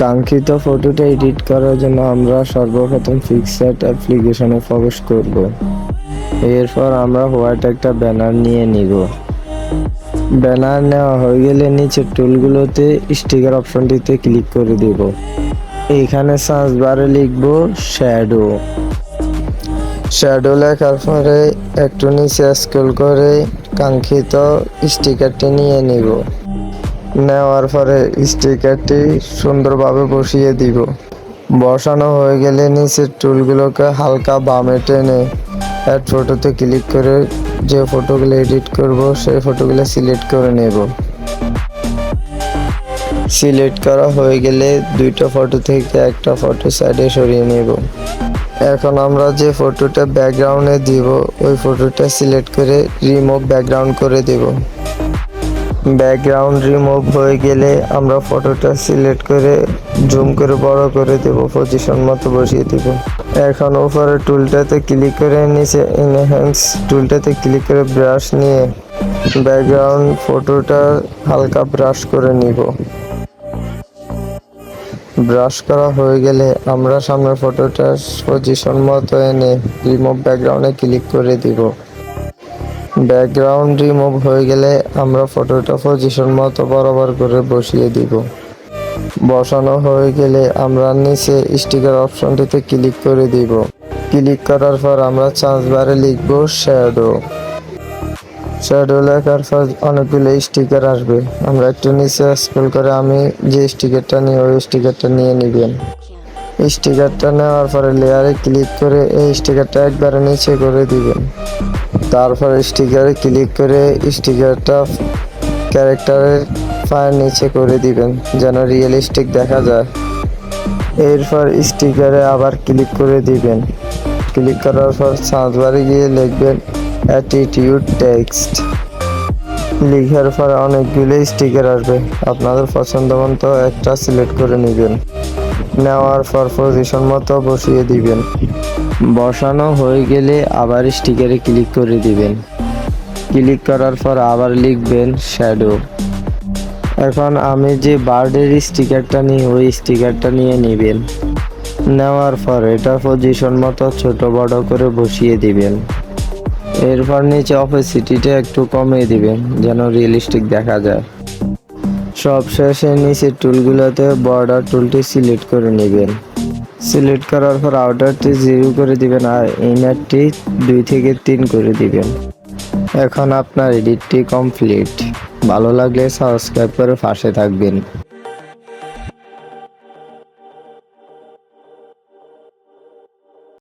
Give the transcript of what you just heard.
কাঙ্ক্ষিত ফটোটা এডিট করার জন্য আমরা সর্বপ্রথম পিক্সার্ট অ্যাপ্লিকেশনে প্রবেশ করব। এরপর আমরা হোয়াইট একটা ব্যানার নিয়ে নিব। ব্যানার নেওয়া হয়ে গেলে নিচের টুলগুলোতে স্টিকার অপশনটিতে ক্লিক করে দেব। এখানে সার্চ বারে লিখব শ্যাডো শ্যাডো লেখার পরে একটু নিচে স্ক্রল করে কাঙ্ক্ষিত স্টিকারটি নিয়ে নিব। নেওয়ার পরে স্টিকারটি সুন্দরভাবে বসিয়ে দিব। বসানো হয়ে গেলে নিচের টুলগুলোকে হালকা বামে টেনে অ্যাড ফটোতে ক্লিক করে যে ফটোগুলো এডিট করব, সেই ফটোগুলো সিলেক্ট করে নেব। সিলেক্ট করা হয়ে গেলে দুইটা ফটো থেকে একটা ফটো সাইডে সরিয়ে নেব। এখন আমরা যে ফটোটা ব্যাকগ্রাউন্ডে দিব, ওই ফটোটা সিলেক্ট করে রিমুভ ব্যাকগ্রাউন্ড করে দেব। ব্যাকগ্রাউন্ড রিমুভ হয়ে গেলে আমরা ফটোটা সিলেক্ট করে জুম করে বড় করে দেব পজিশন মতো বসিয়ে দেব। এখন উপরে টুলটাতে ক্লিক করে নিচে ইনহ্যান্স টুলটাতে ক্লিক করে ব্রাশ নিয়ে ব্যাকগ্রাউন্ড ফটোটা হালকা ব্রাশ করে নিব। ব্রাশ করা হয়ে গেলে আমরা সামনের ফটোটা পজিশন মতো এনে রিমুভ ব্যাকগ্রাউন্ডে ক্লিক করে দিব। ব্যাকগ্রাউন্ড রিমুভ হয়ে গেলে আমরা ফটোটা পজিশন মতো বরাবর করে বসিয়ে দিব। বসানো হয়ে গেলে আমরা নিচে স্টিকার অপশনটিতে ক্লিক করে দিব। ক্লিক করার পর আমরা চান্স বারে লিখব শ্যাডো। শ্যাডো লেখার পর অনেকগুলো স্টিকার আসবে। আমরা একটু নিচে স্ক্রল করে আমি যে স্টিকারটা নিই, ওই স্টিকারটা নিয়ে নেবেন। স্টিকারটা নেওয়ার পরে লেয়ারে ক্লিক করে এই স্টিকারটা একবারে নিচে করে দিবেন। তারপর স্টিকারে ক্লিক করে স্টিকারটা ক্যারেক্টারের পায়ের নিচে করে দিবেন, যেন রিয়েলিস্টিক দেখা যায়। এরপর স্টিকারে আবার ক্লিক করে দিবেন। ক্লিক করার পর সার্চবারে গিয়ে লিখবেন অ্যাটিটিউড টেক্সট লিখার পর অনেকগুলো স্টিকার আসবে। আপনাদের পছন্দ মতো একটা সিলেক্ট করে নেবেন। নেওয়ার পর পজিশন মতো বসিয়ে দিবেন। বসানো হয়ে গেলে আবার স্টিকারে ক্লিক করে দিবেন। ক্লিক করার পর আবার লিখবেন শ্যাডো এখন আমি যে বার্ডের স্টিকারটা নিই, ওই স্টিকারটা নিয়ে নেবেন। নেওয়ার পর এটা পজিশন মতো ছোট বড় করে বসিয়ে দিবেন। এরপর নিচে অপেসিটিটা একটু কমিয়ে দিবেন, যেন রিয়েলিস্টিক দেখা যায়। সব শেষে নিচে টুলগুলোতে বর্ডার টুলটি সিলেক্ট করে নেবেন। সিলেক্ট করার পর আউটারটি জিরো করে দিবেন আর ইনারটি দুই থেকে তিন করে দিবেন। এখন আপনার এডিটটি কমপ্লিট ভালো লাগলে সাবস্ক্রাইব করে পাশে থাকবেন।